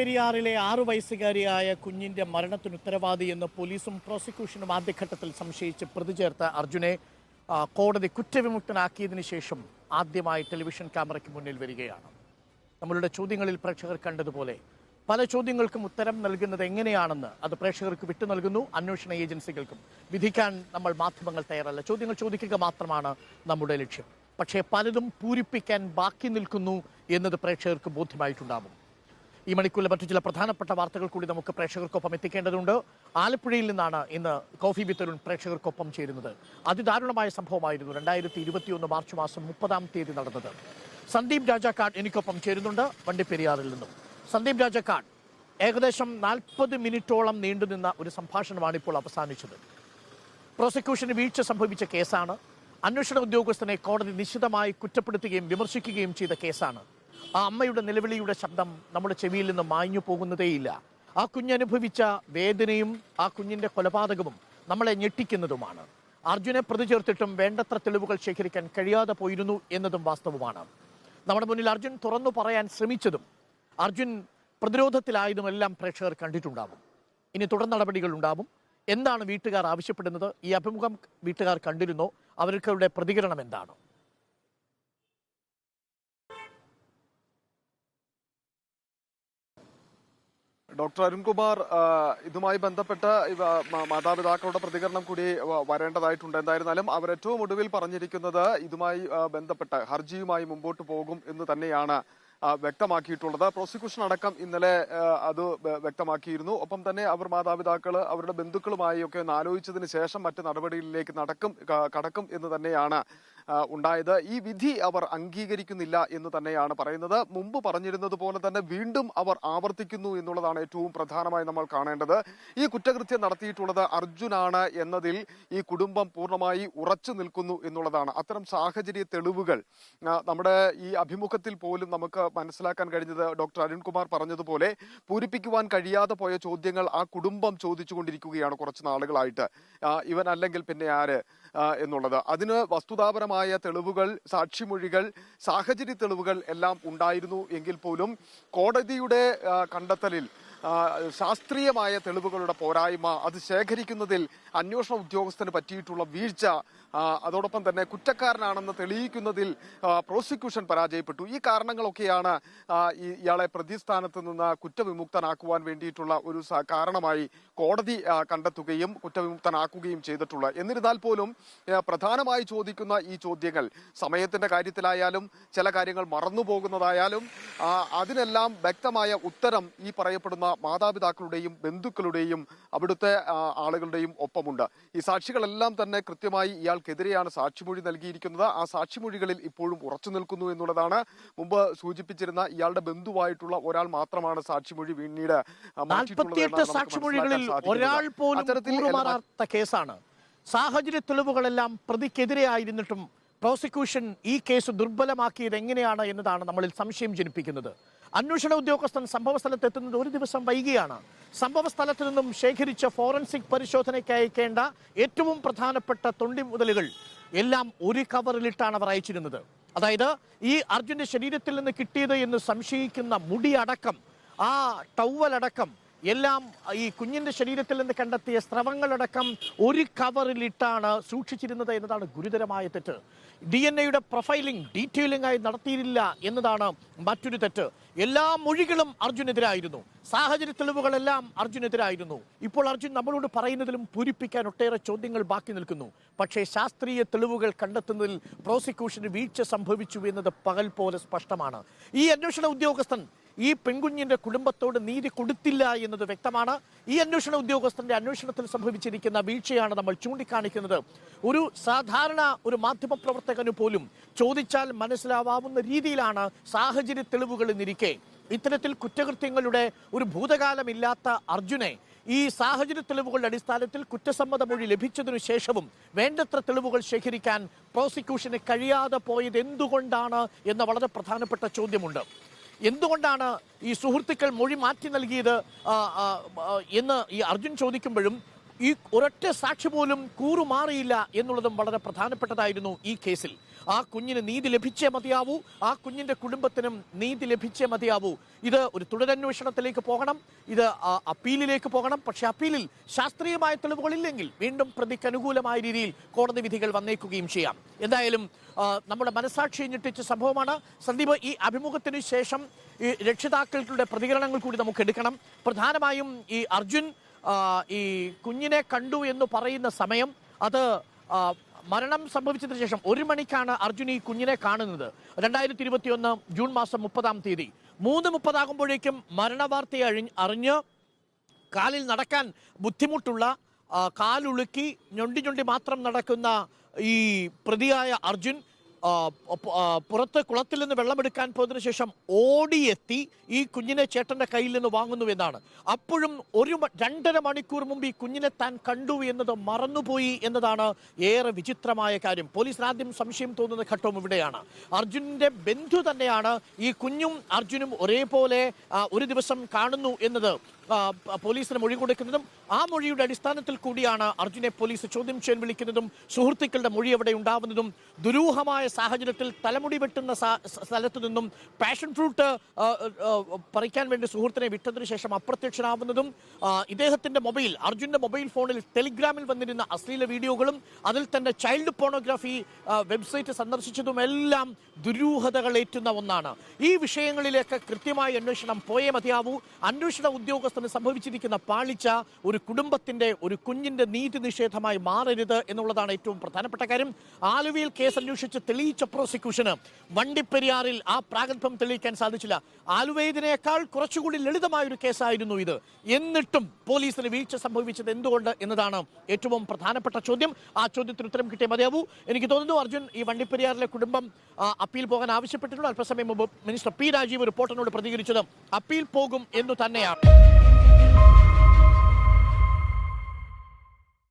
വണ്ടിപ്പെരിയാറിലെ ആറു വയസ്സുകാരിയായ കുഞ്ഞിന്റെ മരണത്തിന് ഉത്തരവാദി എന്ന് പോലീസും പ്രോസിക്യൂഷനും ആദ്യഘട്ടത്തിൽ സംശയിച്ച് പ്രതി ചേർത്ത അർജുനെ കോടതി കുറ്റവിമുക്തനാക്കിയതിനു ശേഷം ആദ്യമായി ടെലിവിഷൻ ക്യാമറയ്ക്ക് മുന്നിൽ വരികയാണ്. നമ്മളുടെ ചോദ്യങ്ങളിൽ പ്രേക്ഷകർ കണ്ടതുപോലെ പല ചോദ്യങ്ങൾക്കും ഉത്തരം നൽകുന്നത് എങ്ങനെയാണെന്ന് അത് പ്രേക്ഷകർക്ക് വിട്ടു നൽകുന്നു. അന്വേഷണ ഏജൻസികൾക്കും വിധിക്കാൻ നമ്മൾ മാധ്യമങ്ങൾ തയ്യാറല്ല. ചോദ്യങ്ങൾ ചോദിക്കുക മാത്രമാണ് നമ്മുടെ ലക്ഷ്യം. പക്ഷേ പലതും പൂരിപ്പിക്കാൻ ബാക്കി നിൽക്കുന്നു എന്നത് പ്രേക്ഷകർക്ക് ബോധ്യമായിട്ടുണ്ടാകും. ഈ മണിക്കൂറിലെ മറ്റു ചില പ്രധാനപ്പെട്ട വാർത്തകൾ കൂടി നമുക്ക് പ്രേക്ഷകർക്കൊപ്പം എത്തിക്കേണ്ടതുണ്ട്. ആലപ്പുഴയിൽ നിന്നാണ് ഇന്ന് കോഫി വിത്തരുൺ പ്രേക്ഷകർക്കൊപ്പം ചേരുന്നത്. അതിദാരുണമായ സംഭവമായിരുന്നു രണ്ടായിരത്തി ഇരുപത്തിയൊന്ന് മാർച്ച് മാസം മുപ്പതാം തീയതി നടന്നത്. സന്ദീപ് രാജാക്കാട് എനിക്കൊപ്പം ചേരുന്നുണ്ട്. വണ്ടിപ്പെരിയാറിൽ നിന്നും. സന്ദീപ് രാജാക്കാട് ഏകദേശം നാൽപ്പത് മിനിറ്റോളം നീണ്ടുനിന്ന ഒരു സംഭാഷണമാണ് ഇപ്പോൾ അവസാനിച്ചത്. പ്രോസിക്യൂഷന് വീഴ്ച സംഭവിച്ച കേസാണ്. അന്വേഷണ ഉദ്യോഗസ്ഥനെ കോടതി നിശിതമായി കുറ്റപ്പെടുത്തുകയും വിമർശിക്കുകയും ചെയ്ത കേസാണ്. ആ അമ്മയുടെ നിലവിളിയുടെ ശബ്ദം നമ്മുടെ ചെവിയിൽ നിന്ന് മാഞ്ഞു പോകുന്നതേയില്ല. ആ കുഞ്ഞനുഭവിച്ച വേദനയും ആ കുഞ്ഞിന്റെ കൊലപാതകവും നമ്മളെ ഞെട്ടിക്കുന്നതുമാണ്. അർജുനെ പ്രതി ചേർത്തിട്ടും വേണ്ടത്ര തെളിവുകൾ ശേഖരിക്കാൻ കഴിയാതെ പോയിരുന്നു എന്നതും വാസ്തവമാണ്. നമ്മുടെ മുന്നിൽ അർജുൻ തുറന്നു പറയാൻ ശ്രമിച്ചതും അർജുൻ പ്രതിരോധത്തിലായതും എല്ലാം പ്രേക്ഷകർ കണ്ടിട്ടുണ്ടാവും. ഇനി തുടർ നടപടികൾ ഉണ്ടാവും. എന്താണ് വീട്ടുകാർ ആവശ്യപ്പെടുന്നത്? ഈ അഭിമുഖം വീട്ടുകാർ കണ്ടിരുന്നോ. അവർക്കവരുടെ പ്രതികരണം എന്താണ്? ഡോക്ടർ അരുൺകുമാർ ഇതുമായി ബന്ധപ്പെട്ട മാതാപിതാക്കളുടെ പ്രതികരണം കൂടി വരേണ്ടതായിട്ടുണ്ട്. എന്തായിരുന്നാലും അവർ ഏറ്റവും ഒടുവിൽ പറഞ്ഞിരിക്കുന്നത് ഇതുമായി ബന്ധപ്പെട്ട ഹർജിയുമായി മുമ്പോട്ട് പോകും എന്ന് തന്നെയാണ് വ്യക്തമാക്കിയിട്ടുള്ളത്. പ്രോസിക്യൂഷൻ അടക്കം ഇന്നലെ അത് വ്യക്തമാക്കിയിരുന്നു. ഒപ്പം തന്നെ അവർ മാതാപിതാക്കൾ അവരുടെ ബന്ധുക്കളുമായി ഒക്കെ ഒന്ന് ആലോചിച്ചതിന് ശേഷം മറ്റ് നടപടികളിലേക്ക് നടക്കും കടക്കും എന്ന് തന്നെയാണ് ഉണ്ടായത്. ഈ വിധി അവർ അംഗീകരിക്കുന്നില്ല എന്ന് തന്നെയാണ് പറയുന്നത്. മുമ്പ് പറഞ്ഞിരുന്നത് പോലെ തന്നെ വീണ്ടും അവർ ആവർത്തിക്കുന്നു എന്നുള്ളതാണ് ഏറ്റവും പ്രധാനമായി നമ്മൾ കാണേണ്ടത്. ഈ കുറ്റകൃത്യം നടത്തിയിട്ടുള്ളത് അർജുനാണ് എന്നതിൽ ഈ കുടുംബം പൂർണമായി ഉറച്ചു നിൽക്കുന്നു എന്നുള്ളതാണ്. അത്തരം സാഹചര്യ തെളിവുകൾ നമ്മുടെ ഈ അഭിമുഖത്തിൽ പോലും നമുക്ക് മനസ്സിലാക്കാൻ കഴിഞ്ഞത് ഡോക്ടർ അരുൺകുമാർ പറഞ്ഞതുപോലെ പൂരിപ്പിക്കുവാൻ കഴിയാതെ പോയ ചോദ്യങ്ങൾ ആ കുടുംബം ചോദിച്ചുകൊണ്ടിരിക്കുകയാണ് കുറച്ച് നാളുകളായിട്ട്. ഇവൻ അല്ലെങ്കിൽ പിന്നെ ആര്? എന്നുള്ളത്. അതിന് വസ്തുതാപരമായ തെളിവുകൾ സാക്ഷിമൊഴികൾ സാഹചര്യ തെളിവുകൾ എല്ലാം ഉണ്ടായിരുന്നു എങ്കിൽ പോലും കോടതിയുടെ കണ്ടെത്തലിൽ ശാസ്ത്രീയമായ തെളിവുകളുടെ പോരായ്മ അത് ശേഖരിക്കുന്നതിൽ അന്വേഷണ ഉദ്യോഗസ്ഥന് പറ്റിയിട്ടുള്ള വീഴ്ച അതോടൊപ്പം തന്നെ കുറ്റക്കാരനാണെന്ന് തെളിയിക്കുന്നതിൽ പ്രോസിക്യൂഷൻ പരാജയപ്പെട്ടു. ഈ കാരണങ്ങളൊക്കെയാണ് ഇയാളെ പ്രതിസ്ഥാനത്ത് നിന്ന് കുറ്റവിമുക്തനാക്കുവാൻ വേണ്ടിയിട്ടുള്ള ഒരു കാരണമായി കോടതി കണ്ടെത്തുകയും കുറ്റവിമുക്തനാക്കുകയും ചെയ്തിട്ടുള്ളത്. എന്നിരുന്നാൽ പോലും പ്രധാനമായി ചോദിക്കുന്ന ഈ ചോദ്യങ്ങൾ സമയത്തിന്റെ കാര്യത്തിലായാലും ചില കാര്യങ്ങൾ മറന്നു പോകുന്നതായാലും അതിനെല്ലാം വ്യക്തമായ ഉത്തരം ഈ പറയപ്പെടുന്ന മാതാപിതാക്കളുടെയും ബന്ധുക്കളുടെയും അവിടുത്തെ ആളുകളുടെയും ഒപ്പമുണ്ട്. ഈ സാക്ഷികളെല്ലാം തന്നെ കൃത്യമായി ഇയാൾക്കെതിരെയാണ് സാക്ഷിമൊഴി നൽകിയിരിക്കുന്നത്. ആ സാക്ഷിമൊഴികളിൽ ഇപ്പോഴും ഉറച്ചു നിൽക്കുന്നു എന്നുള്ളതാണ് മുമ്പ് സൂചിപ്പിച്ചിരുന്ന ഇയാളുടെ ബന്ധുവായിട്ടുള്ള ഒരാൾ മാത്രമാണ് സാക്ഷിമൊഴി പിന്നീട് സാക്ഷിമൊഴികളിൽ ഒരാൾ പോലും കേസാണ്. സാഹചര്യ തെളിവുകളെല്ലാം പ്രതിക്കെതിരെ ആയിരുന്നിട്ടും പ്രോസിക്യൂഷൻ ഈ കേസ് ദുർബലമാക്കിയത് എങ്ങനെയാണ് എന്നതാണ് നമ്മളിൽ സംശയം ജനിപ്പിക്കുന്നത്. അന്വേഷണ ഉദ്യോഗസ്ഥൻ സംഭവ സ്ഥലത്ത് എത്തുന്നത് ഒരു ദിവസം വൈകിയാണ്. സംഭവ സ്ഥലത്ത് നിന്നും ശേഖരിച്ച ഫോറൻസിക് പരിശോധനയ്ക്ക് അയക്കേണ്ട ഏറ്റവും പ്രധാനപ്പെട്ട തൊണ്ടി മുതലുകൾ എല്ലാം ഒരു കവറിലിട്ടാണ് അവർ അയച്ചിരുന്നത്. അതായത് ഈ അർജുന്റെ ശരീരത്തിൽ നിന്ന് കിട്ടിയത് എന്ന് സംശയിക്കുന്ന മുടിയടക്കം ആ ടവലടക്കം എല്ലാം ഈ കുഞ്ഞിന്റെ ശരീരത്തിൽ നിന്ന് കണ്ടെത്തിയ സ്രവങ്ങളടക്കം ഒരു കവറിലിട്ടാണ് സൂക്ഷിച്ചിരുന്നത് എന്നതാണ് ഗുരുതരമായ തെറ്റ്. ഡി എൻ എയുടെ പ്രൊഫൈലിംഗ് ഡീറ്റെയിലിംഗ് ആയി നടത്തിയില്ല എന്നതാണ് മറ്റൊരു തെറ്റ്. എല്ലാ മൊഴികളും അർജുനെതിരായിരുന്നു. സാഹചര്യ തെളിവുകളെല്ലാം അർജുനെതിരായിരുന്നു. ഇപ്പോൾ അർജുൻ നമ്മളോട് പറയുന്നതിലും പൂരിപ്പിക്കാൻ ഒട്ടേറെ ചോദ്യങ്ങൾ ബാക്കി നിൽക്കുന്നു. പക്ഷേ ശാസ്ത്രീയ തെളിവുകൾ കണ്ടെത്തുന്നതിൽ പ്രോസിക്യൂഷന് വീഴ്ച സംഭവിച്ചു എന്നത് പകൽ പോലെ സ്പഷ്ടമാണ്. ഈ അന്വേഷണ ഉദ്യോഗസ്ഥൻ ഈ പെൺകുഞ്ഞിന്റെ കുടുംബത്തോട് നീതി കൊടുത്തില്ല എന്നത് വ്യക്തമാണ്. ഈ അന്വേഷണ ഉദ്യോഗസ്ഥന്റെ അന്വേഷണത്തിൽ സംഭവിച്ചിരിക്കുന്ന വീഴ്ചയാണ് നമ്മൾ ചൂണ്ടിക്കാണിക്കുന്നത്. ഒരു സാധാരണ ഒരു മാധ്യമ പ്രവർത്തകന് പോലും ചോദിച്ചാൽ മനസ്സിലാവാവുന്ന രീതിയിലാണ് സാഹചര്യ തെളിവുകൾ എന്നിരിക്കെ. ഇത്തരത്തിൽ കുറ്റകൃത്യങ്ങളുടെ ഒരു ഭൂതകാലമില്ലാത്ത അർജുനെ ഈ സാഹചര്യ തെളിവുകളുടെ അടിസ്ഥാനത്തിൽ കുറ്റസമ്മത മൊഴി ലഭിച്ചതിനു ശേഷവും വേണ്ടത്ര തെളിവുകൾ ശേഖരിക്കാൻ പ്രോസിക്യൂഷന് കഴിയാതെ പോയത് എന്തുകൊണ്ടാണ് എന്ന വളരെ പ്രധാനപ്പെട്ട ചോദ്യമുണ്ട്. എന്തുകൊണ്ടാണ് ഈ സുഹൃത്തുക്കൾ മൊഴി മാറ്റി നൽകിയത്? എന്ന് ഈ അർജുൻ ചോദിക്കുമ്പോഴും ഈ ഒരൊറ്റ സാക്ഷി പോലും കൂറുമാറിയില്ല എന്നുള്ളതും വളരെ പ്രധാനപ്പെട്ടതായിരുന്നു ഈ കേസിൽ. ആ കുഞ്ഞിന് നീതി ലഭിച്ചേ മതിയാവൂ ആ കുഞ്ഞിന്റെ കുടുംബത്തിനും നീതി ലഭിച്ചേ മതിയാവൂ. ഇത് ഒരു തുടരന്വേഷണത്തിലേക്ക് പോകണം ഇത് അപ്പീലിലേക്ക് പോകണം. പക്ഷെ അപ്പീലിൽ ശാസ്ത്രീയമായ തെളിവുകളില്ലെങ്കിൽ വീണ്ടും പ്രതിക്ക് അനുകൂലമായ രീതിയിൽ കോടതി വിധികൾ വന്നേക്കുകയും ചെയ്യാം. എന്തായാലും നമ്മുടെ മനസാക്ഷി ഞെട്ടിച്ച സംഭവമാണ്. സന്ദീപ് ഈ അഭിമുഖത്തിന് ശേഷം ഈ രക്ഷിതാക്കളുടെ പ്രതികരണങ്ങൾ കൂടി നമുക്ക് എടുക്കണം. പ്രധാനമായും ഈ അർജുൻ ഈ കുഞ്ഞിനെ കണ്ടു എന്ന് പറയുന്ന സമയം അത് മരണം സംഭവിച്ചതിന് ശേഷം ഒരു മണിക്കാണ് അർജുൻ ഈ കുഞ്ഞിനെ കാണുന്നത്. രണ്ടായിരത്തി ഇരുപത്തിയൊന്ന് ജൂൺ മാസം മുപ്പതാം തീയതി. മൂന്ന് മുപ്പതാകുമ്പോഴേക്കും മരണവാർത്തയെ അഴി അറിഞ്ഞ് കാലിൽ നടക്കാൻ ബുദ്ധിമുട്ടുള്ള കാലുളുക്കി ഞൊണ്ടി ഞൊണ്ടി മാത്രം നടക്കുന്ന ഈ പ്രതിയായ അർജുൻ പുറത്ത് കുളത്തിൽ നിന്ന് വെള്ളമെടുക്കാൻ പോയതിന് ശേഷം ഓടിയെത്തി ഈ കുഞ്ഞിനെ ചേട്ടന്റെ കയ്യിൽ നിന്ന് വാങ്ങുന്നു എന്നാണ്. അപ്പോഴും ഒരു രണ്ടര മണിക്കൂർ മുമ്പ് ഈ കുഞ്ഞിനെ താൻ കണ്ടു എന്നത് മറന്നുപോയി എന്നതാണ് ഏറെ വിചിത്രമായ കാര്യം. പോലീസിന് ആദ്യം സംശയം തോന്നുന്ന ഘട്ടവും ഇവിടെയാണ്. അർജുനന്റെ ബന്ധു തന്നെയാണ് ഈ കുഞ്ഞും അർജുനും ഒരേപോലെ ഒരു ദിവസം കാണുന്നു എന്നത്. പോലീസിന് മൊഴി കൊടുക്കുന്നതും ആ മൊഴിയുടെ അടിസ്ഥാനത്തിൽ കൂടിയാണ് അർജുനെ പോലീസ് ചോദ്യം ചെയ്യാൻ വിളിക്കുന്നതും സുഹൃത്തുക്കളുടെ മൊഴി അവിടെ ഉണ്ടാവുന്നതും. ദുരൂഹമായ സാഹചര്യത്തിൽ തലമുടി വെട്ടുന്ന സ്ഥലത്ത് നിന്നും പാഷൻ ഫ്രൂട്ട് പറിക്കാൻ വേണ്ടി സുഹൃത്തിനെ വിട്ടതിന് ശേഷം അപ്രത്യക്ഷനാവുന്നതും ഇദ്ദേഹത്തിന്റെ മൊബൈൽ അർജുന്റെ മൊബൈൽ ഫോണിൽ ടെലിഗ്രാമിൽ വന്നിരുന്ന അശ്ലീല വീഡിയോകളും അതിൽ തന്നെ ചൈൽഡ് പോണോഗ്രാഫി വെബ്സൈറ്റ് സന്ദർശിച്ചതും എല്ലാം ദുരൂഹതകൾ ഏറ്റുന്ന ഒന്നാണ്. ഈ വിഷയങ്ങളിലേക്ക് കൃത്യമായ അന്വേഷണം പോയേ മതിയാവൂ. അന്വേഷണ ഉദ്യോഗസ്ഥന് സംഭവിച്ചിരിക്കുന്ന പാളിച്ച ഒരു കുടുംബത്തിന്റെ ഒരു കുഞ്ഞിന്റെ നീതി നിഷേധമായി മാറരുത് എന്നുള്ളതാണ് ഏറ്റവും പ്രധാനപ്പെട്ട കാര്യം. ആലുവയിൽ കേസ് അന്വേഷിച്ച് തെളിയിച്ച പ്രോസിക്യൂഷന് വണ്ടിപ്പെരിയാറിൽ ആ പ്രാഗൽഭ്യം തെളിയിക്കാൻ സാധിച്ചില്ല. ആലുവയതിനേക്കാൾ കുറച്ചുകൂടി ലളിതമായ ഒരു കേസായിരുന്നു ഇത്. എന്നിട്ടും പോലീസിന് വീഴ്ച സംഭവിച്ചത് എന്തുകൊണ്ട് എന്നതാണ് ഏറ്റവും പ്രധാനപ്പെട്ട ചോദ്യം. ആ ചോദ്യത്തിന് ഉത്തരം കിട്ടിയ മതിയാവൂ. എനിക്ക് തോന്നുന്നു അർജുൻ ഈ വണ്ടിപ്പെരിയാറിലെ കുടുംബം അപ്പീൽ പോകാൻ ആവശ്യപ്പെട്ടിട്ടുണ്ട്. അല്പസമയം മുമ്പ് മിനിസ്റ്റർ പി രാജീവ് റിപ്പോർട്ടിനോട് പ്രതികരിച്ചത് അപ്പീൽ പോകും എന്ന് തന്നെയാണ്.